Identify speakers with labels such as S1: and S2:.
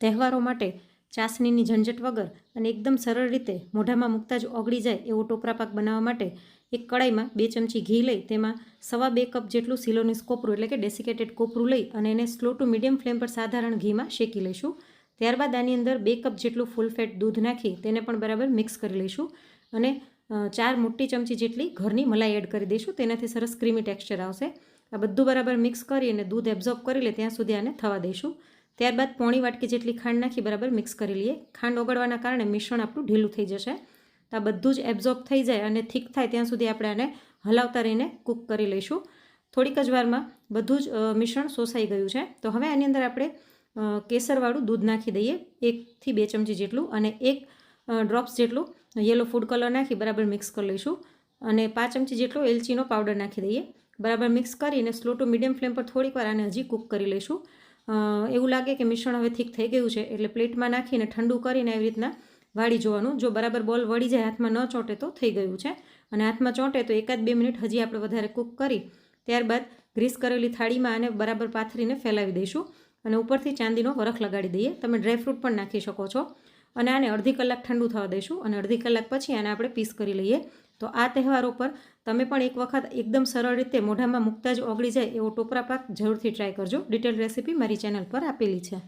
S1: તહેવારો માટે ચાસણીની ઝંઝટ વગર અને એકદમ સરળ રીતે મોઢામાં મૂકતા જ ઓગળી જાય એવો ટોપરા પાક બનાવવા માટે એક કડાઈમાં બે ચમચી ઘી લઈ તેમાં સવા બે કપ જેટલું સિલોનિસ કોપરું એટલે કે ડેસિકેટેડ કોપરું લઈ અને એને સ્લો ટુ મીડિયમ ફ્લેમ પર સાધારણ ઘીમાં શેકી લઈશું. ત્યારબાદ આની અંદર બે કપ જેટલું ફૂલ ફેટ દૂધ નાખી તેને પણ બરાબર મિક્સ કરી લઈશું અને ચાર મોટી ચમચી જેટલી ઘરની મલાઈ એડ કરી દઈશું. તેનાથી સરસ ક્રીમી ટેક્સચર આવશે. આ બધું બરાબર મિક્સ કરી અને દૂધ એબ્ઝોર્બ કરી લે ત્યાં સુધી આને થવા દઈશું. ત્યારબાદ પોણી વાટકી જેટલી ખાંડ નાખી બરાબર મિક્સ કરી લઈએ. ખાંડ ઓગળવાના કારણે મિશ્રણ આપણું ઢીલું થઈ જશે. તો આ બધું જ એબ્ઝોર્બ થઈ જાય અને થીક થાય ત્યાં સુધી આપણે આને હલાવતા રહીને કૂક કરી લઈશું. થોડીક જ વારમાં બધું જ મિશ્રણ સોસાઈ ગયું છે. તો હવે આની અંદર આપણે કેસરવાળું દૂધ નાખી દઈએ. એકથી બે ચમચી જેટલું અને એક ડ્રોપ્સ જેટલું યલો ફૂડ કલર નાખી બરાબર મિક્સ કરી લઈશું. અને પાંચ ચમચી જેટલો એલચીનો પાવડર નાખી દઈએ. બરાબર મિક્સ કરીને સ્લો ટુ મીડિયમ ફ્લેમ પર થોડીક વાર આને હજી કૂક કરી લઈશું. એવું લાગે કે મિશ્રણ હવે થીક થઈ ગયું છે. એટલે પ્લેટમાં નાખીને ઠંડુ કરીને એવી રીતના વાળી જોવાનું. જો બરાબર બોલ વળી જાય, હાથમાં ન ચોંટે તો થઈ ગયું છે. અને હાથમાં ચોંટે તો એકાદ બે મિનિટ હજી આપણે વધારે કૂક કરી, ત્યારબાદ ગ્રીસ કરેલી થાળીમાં આને બરાબર પાથરીને ફેલાવી દઈશું. અને ઉપરથી ચાંદીનો વરખ લગાડી દઈએ. તમે ડ્રાયફ્રૂટ પણ નાખી શકો છો. અને આને અડધી કલાક ઠંડુ થવા દઈશું. અને અડધી કલાક પછી આને આપણે પીસ કરી લઈએ. તો આ તહેવારો પર તમે પણ એક વખત એકદમ સરળ રીતે મોઢામાં મૂકતા જ ઓગળી જાય એવો ટોપરા પાક જરૂરથી ટ્રાય કરજો. ડિટેલ રેસીપી મારી ચેનલ પર આપેલી છે.